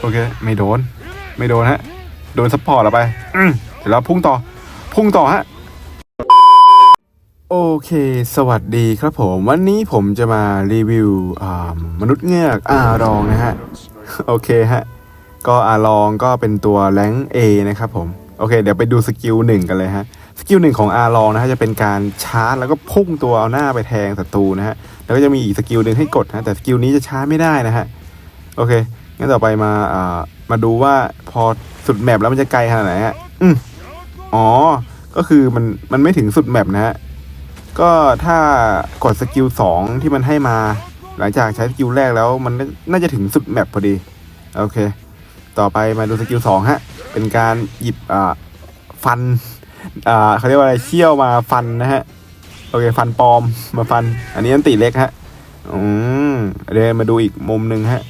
โอเค ไม่โดน ไม่โดนฮะ โดนซัพพอร์ตเราไปเดี๋ยวเราพุ่งต่อ พุ่งต่อฮะ โอเค สวัสดีครับผม วันนี้ผมจะมารีวิวมนุษย์เงือกอารองนะฮะ โอเคฮะ ก็อารองก็เป็นตัวแรงเอนะครับผม โอเค เดี๋ยวไปดูสกิลหนึ่งกันเลยฮะ สกิลหนึ่งของอารองนะฮะ จะเป็นการชาร์จ แล้วก็พุ่งตัวเอาหน้าไปแทงศัตรูนะฮะ แล้วก็จะมีอีกสกิลหนึ่งให้กดนะแต่สกิลนี้จะชาร์จไม่ได้นะฮะ โอเค งั้นต่อไปมาอ่ามาดูว่าพอสุดแมปแล้วมันจะไกลขนาดไหนฮะอืมอ๋อ ก็คือมันมันไม่ถึงสุดแมปนะฮะ ก็ถ้ากดสกิลสองที่มันให้มา หลังจากใช้สกิลแรกแล้วมันน่าจะถึงสุดแมปพอดี โอเค ต่อไปมาดูสกิลสองฮะ เป็นการหยิบอ่าฟันอ่าเขาเรียกว่าอะไรเชี่ยวมาฟันนะฮะ โอเค ฟันปลอมมาฟัน อันนี้อันติเล็กฮะ อืมเดี๋ยวมาดูอีกมุมหนึ่งฮะ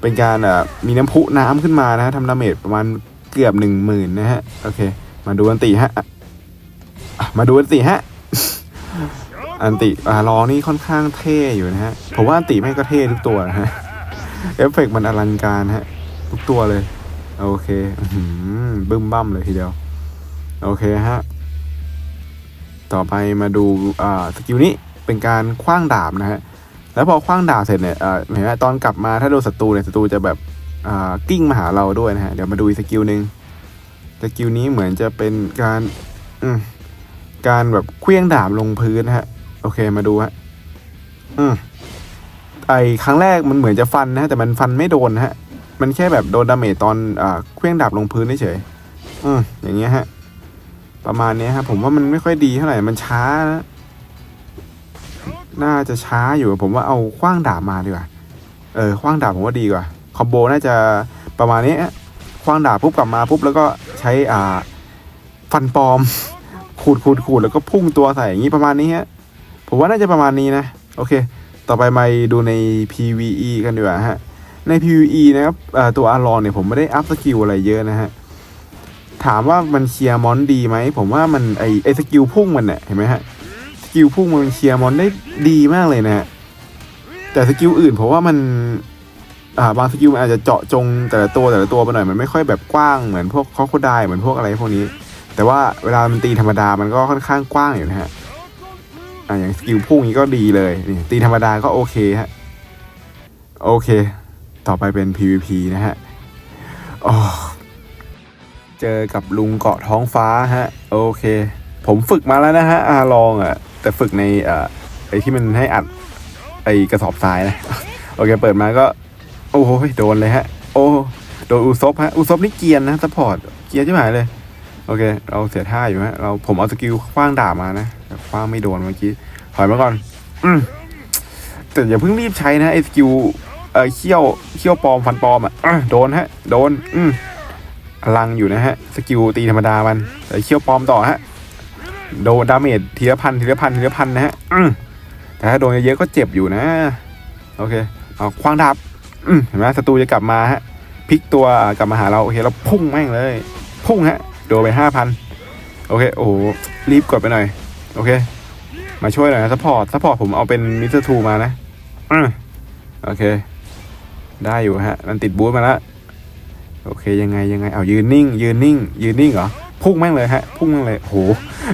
เป็นการอ่ามีน้ำพุน้ำขึ้นมานะฮะทำดาเมจประมาณเกือบหนึ่งหมื่นนะฮะ โอเค มาดูอันติฮะ มาดูอันติฮะ อันติอ่าลองนี่ค่อนข้างเท่อยู่นะฮะ ผมว่าอันติแม่งก็เท่ทุกตัวนะฮะ เอฟเฟกต์มันอลังการฮะ ทุกตัวเลย โอเคอื้อหือบึ้มบั้มเลยทีเดียว โอเคฮะ ต่อไปมาดูอ่าสกิลนี้เป็นการคว้างดาบนะฮะ แล้วพอคว้างดาบเสร็จเนี่ยอ่าเห็นไหมตอนกลับมาถ้าโดนศัตรูเนี่ยศัตรูจะแบบอ่ากิ้งมาหาเราด้วยนะฮะ เดี๋ยวมาดูอีสกิลหนึ่งสกิลนี้เหมือนจะเป็นการอืมการแบบเคลี้ยงดาบลงพื้นนะฮะ โอเคมาดูฮะอืมไอครั้งแรกมันเหมือนจะฟันนะฮะแต่มันฟันไม่โดนฮะ มันแค่แบบโดนดาเมจตอนอ่าเคลี้ยงดาบลงพื้นเฉยอืมอย่างเงี้ยฮะ ประมาณนี้ยครับผมว่ามันไม่ค่อยดีเท่าไหร่มันช้านะ น่าจะช้าอยู่ผมว่าเอาคว้างดาบมาดีกว่า เออคว้างดาบผมว่าดีกว่าคอมโบน่าจะประมาณนี้คว้างดาบปุ๊บกลับมาปุ๊บแล้วก็ใช้อ่าฟันปลอม ขูดขูดขูดแล้วก็พุ่งตัวใส่อย่างนี้ประมาณนี้ฮะผมว่าน่าจะประมาณนี้นะ โอเค ต่อไปมาดูใน PVE กันดีกว่าฮะใน PVE นะครับตัวอารอนเนี่ยผมไม่ได้อัพสกิลอะไรเยอะนะฮะถามว่ามันเคลียร์มอนดีไหมผมว่ามันไอไอสกิลพุ่งมันเนี่ยเห็นไหมฮะ กิลพุ่งมันเคลียร์มอนได้ดีมากเลยนะฮะแต่สกิลอื่นผมว่ามัน อ่าบางสกิลมันอาจจะเจาะจงแต่ละตัวแต่ละตัวไปหน่อยมันไม่ค่อยแบบกว้างเหมือนพวกคอโคไดเหมือนพวกอะไรพวกนี้ แต่ว่าเวลามันตีธรรมดามันก็ค่อนข้างกว้างอยู่นะฮะอ่าอย่างสกิลพุ่งนี้ก็ดีเลยนี่ตีธรรมดาก็โอเคฮะโอเค ต่อไปเป็น PVP นะฮะอ๋อเจอกับลุงเกาะท้องฟ้าฮะ โอเค ผมฝึกมาแล้วนะฮะอาลองอะ แต่ฝึกในอไอที่มันให้อัดไอกระสอบทรายนะ โอเคเปิดมาก็ โอ้โหโดนเลยฮะ โอ้โดนอุซบฮะอุซบนี่เกียนนะซัพพอร์ตเกียนใช่ไหมเลยโอเค เราเสียท่าอยู่ฮะเราผมเอาสกิลคว้างดาบมานะแต่คว้างไม่โดนเมื่อกี้ถอยมาก่อน อืมแต่อย่าเพิ่งรีบใช้นะไอ้สกิลเอ่อเขี้ยวเขี้ยวปลอมฟันปลอมอะโดนฮะ โดน อืมอลังอยู่นะฮะ สกิลตีธรรมดามันแต่เขี้ยวปลอมต่อฮะ โดนดาเมจทีละพันทีละพันทีละพันนะฮะแต่ถ้าโดนเยอะๆก็เจ็บอยู่นะ โอเคเอาคว้างดาบเห็นไหมศัตรูจะกลับมาฮะพลิกตัวกลับมาหาเราโอเคเราพุ่งแม่งเลย พุ่งฮะโดนไปห้าพันโอเค โอ้โหรีบกดไปหน่อย โอเค มาช่วยหน่อยนะซัพพอร์ตซัพพอร์ตผมเอาเป็นมิสเตอร์ทูมานะอโอเค ได้อยู่ฮะ มันติดบูธมาแล้วโอเคยังไงยังไง เอายืนนิ่ง ยืนนิ่ง ยืนนิ่งเหรอ พุ่งแม่งเลยฮะ พุ่งแม่งเลยโห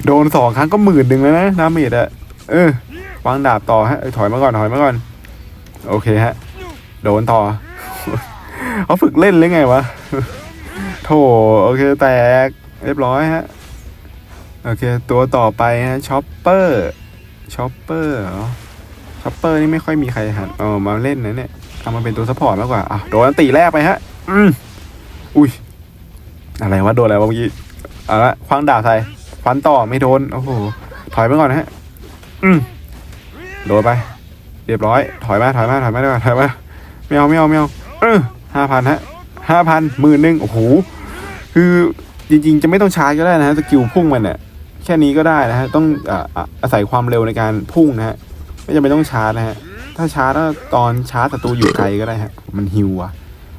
โดนสองครั้งก็หมื่นหนึ่งแล้วนะดาเมจอะเออวางดาบต่อฮะถอยมาก่อนถอยมาก่อน โอเคฮะ โดนต่อเขาฝึกเล่นหรือไงวะโถโอเคแตกเรียบร้อยฮะโอเค ตัวต่อไปฮะช็อปเปอร์ช็อปเปอร์เหรอช็อปเปอร์นี่ไม่ค่อยมีใครหันเออมาเล่นนะเนี่ยเอามาเป็นตัวซัพพอร์ตมากกว่าอะโดนอันตีแรกไปฮะอืมอุ้ยอะไรวะโดนอะไรวะเมื่อกี้ เอาละคว้างดาบใส่ฟันต่อไม่โดน โอ้โห ถอยไปก่อนนะฮะ อืมโดนไป เรียบร้อย ถอยมา ถอยมา ถอยมาดีกว่าถอยมาไม่เอาไม่เอาไม่เอาเออห้าพันฮะห้าพันหมื่นหนึ่งโอ้โห คือจริงๆ จะไม่ต้องชาร์จก็ได้นะฮะ สกิลพุ่งมันเนี่ยแค่นี้ก็ได้นะฮะ ต้องอ่าอาอาศัยความเร็วในการพุ่งนะฮะ ไม่จำเป็นต้องชาร์จนะฮะ ถ้าชาร์จแล้วตอนชาร์จศัตรูอยู่ไกลก็ได้ฮะ มันฮิวอะ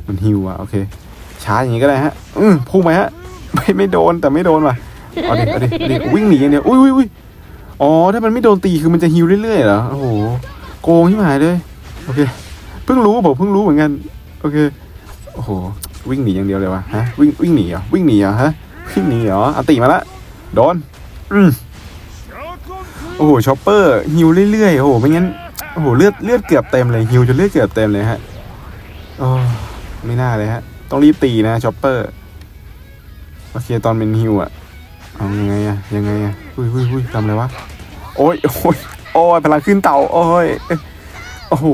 มันฮิวอะโอเค ชาร์จอย่างนี้ก็ได้ฮะ อืมพุ่งไปฮะ ไม่ไม่โดนแต่ไม่โดนว่ะเอาดิเอาดิเอาดิวิ่งหนีอย่างเดียวอุ้ยอุ้ยอุ้ยอ๋อถ้ามันไม่โดนตีคือมันจะฮิวเรื่อยๆเหรอโอ้โหโกงที่หายเลยโอเคเพิ่งรู้ผมเพิ่งรู้เหมือนกันโอเคโอ้โหวิ่งหนีอย่างเดียวเลยวะฮะวิ่งวิ่งหนีเหรอวิ่งหนีเหรอฮะวิ่งหนีเหรออติมาละโดนอืมโอ้โหชอปเปอร์ฮิวเรื่อยๆโอ้โหไม่งั้นโอ้โหเลือดเลือดเกือบเต็มเลยฮิวจนเลือดเกือบเต็มเลยฮะโอ้ไม่น่าเลยฮะต้องรีบตีนะชอปเปอร์ โอเคตอนเป็นฮิวอะเอายังไงอะยังไงอะหุยหุยหุยทำอะไรวะโอ้ยโอ้ยโอ้ยพลังขึ้นเต่าโอ้ยโอ้โห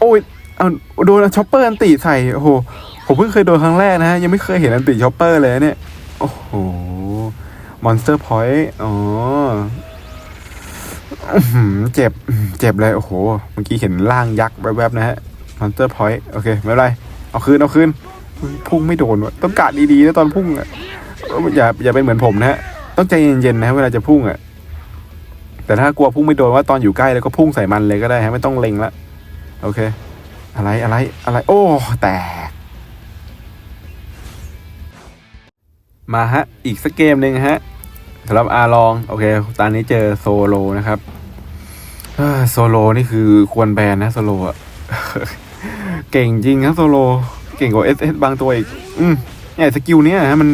โอ้ยเอาโดนช็อปเปอร์อันติใส่โอ้โหผมเพิ่งเคยโดนครั้งแรกนะฮะยังไม่เคยเห็นอันติช็อปเปอร์เลยเนี่ยโอ้โหมอนสเตอร์พอยต์อ๋อเจ็บเจ็บเลยโอ้โหเมื่อกี้เห็นร่างยักษ์แวบๆนะฮะมอนสเตอร์พอยต์โอเคไม่เป็นไรเอาคืนเอาคืน พุ่งไม่โดนวะต้องกาดดีๆนะตอนพุ่งอะอย่าอย่าเป็นเหมือนผมนะฮะต้องใจเย็นๆนะเวลาจะพุ่งอะแต่ถ้ากลัวพุ่งไม่โดนว่าตอนอยู่ใกล้แล้วก็พุ่งใส่มันเลยก็ได้ฮะไม่ต้องเล็งละโอเค อะไรอะไรอะไร โอ้แตกมาฮะ อีกสักเกมหนึ่งฮะสำหรับอาลอง โอเค ตอนนี้เจอโซโลนะครับโซโลนี่คือควรแบนนะโซโลอะเก่งจริงครับโซโล ก่งกว่าเอสเอสบางตัวอีก อืมเนี่ยสกิลเนี้ยฮะมัน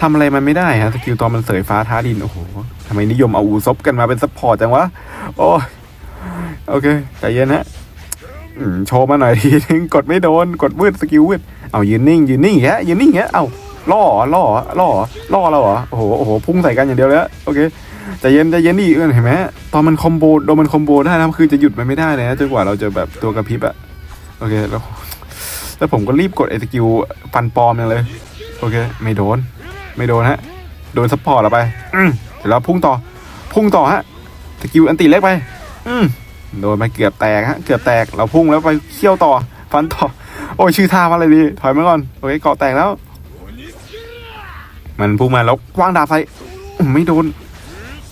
ทำอะไรมันไม่ได้ฮะสกิลตอนมันเสยฟ้าท้าดิน โอ้โหทำไมนิยมเอาอูซบกันมาเป็นซัพพอร์ตจังวะ โอ้ยโอเคใจเย็นฮะโชว์มาหน่อยทีนึงกดไม่โดน กดวืดสกิลวืดเอายืนนิ่งยืนนิ่งอย่างเงี้ยยืนนิ่งอย่างเงี้ยเอาล่อเหรอล่อล่อล่อเราเหรอโอ้โหโอ้โหพุ่งใส่กันอย่างเดียวเลยอะโอเคใจเย็นใจเย็นดิเออเห็นไหมตอนมันคอมโบโดนมันคอมโบได้นะคือจะหยุดมันไม่ได้เลยนะจนกว่าเราจะแบบตัวกระพริบอะโอเคแล้ว แล้วผมก็รีบกดไอสกิลฟันปลอมอย่างเลย โอเค ไม่โดน ไม่โดนฮะ โดนซัพพอร์ตเราไป อืมเดี๋ยวเราพุ่งต่อ พุ่งต่อฮะสกิลอันตีเล็กไป อืมโดนไปเกือบแตกฮะ เกือบแตก เราพุ่งแล้วไปเคี่ยวต่อ ฟันต่อ โอ้ยชื่อท่ามาเลยดี ถอยมาก่อน โอเคเกาะแตกแล้ว มันพุ่งมาแล้ววางดาบใส่ไม่โดน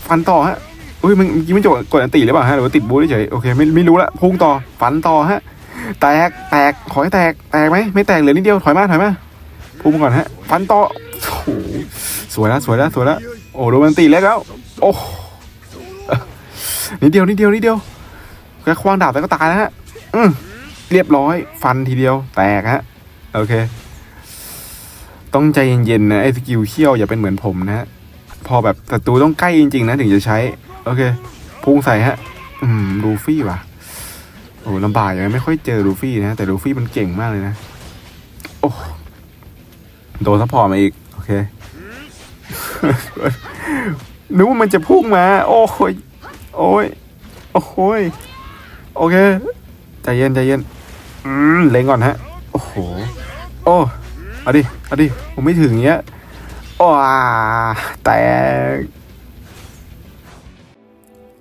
ฟันต่อฮะอุ้ยมันเมื่อกี้ไม่จบกดอันตีหรือเปล่าฮะหรือว่าติดบูธเฉยโอเคไม่ไม่รู้ละพุ่งต่อฟันต่อฮะ แตกแตกขอให้แตกแตกไหมไม่แตกเหลือนิดเดียวถอยมาถอยมาพุ่งมก่อนฮะฟันต่อโอ้สวยแล้วสวยแล้วสวยแล้วโอ้โดนมันตีเล็กแล้วโอ้นิดเดียวนิดเดียวนิดเดียวแค่ควางดาบแล้วก็ตายแล้วฮะอืมเรียบร้อย ฟันทีเดียว แตกฮะโอเค ต้องใจเย็นๆนะไอ้สกิลเขี้ยวอย่าเป็นเหมือนผมนะฮะพอแบบศัตรูต้องใกล้จริงๆนะถึงจะใช้ โอเคพุ่งใส่ฮะ อืมลูฟี่ว่ะ โอ้ลำบากยังไม่ค่อยเจอลูฟี่นะแต่ลูฟี่มันเก่งมากเลยนะ โอ้โดนซัพพอร์ตมาอีก โอเคนึกว่ามันจะพุ่งมา โอ้ยโอ้ยโอ้ยโอเคใจเย็นใจเย็นอืมเล็งก่อนฮะ โอ้โห โอ้เอาดิเอาดิผมไม่ถึงเงี้ยว้าแตก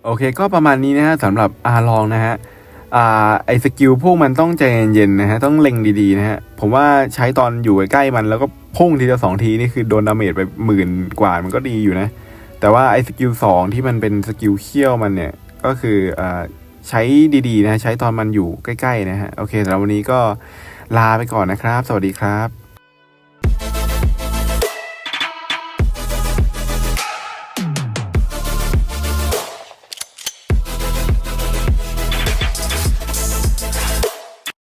โอเค ก็ประมาณนี้นะฮะสำหรับอาลองนะฮะ ไอสกิลพวกมันต้องใจเย็นๆนะฮะต้องเล็งดีๆนะฮะผมว่าใช้ตอนอยู่ใกล้ๆมันแล้วก็พุ่งทีละสองทีนี่คือโดนดาเมจไปหมื่นกว่ามันก็ดีอยู่นะ แต่ว่าไอ้สกิลสองที่มันเป็นสกิลเขี้ยวมันเนี่ยก็คืออใช้ดีๆนะใช้ตอนมันอยู่ใกล้ๆนะฮะโอเคสำหรับวันนี้ก็ลาไปก่อนนะครับ สวัสดีครับ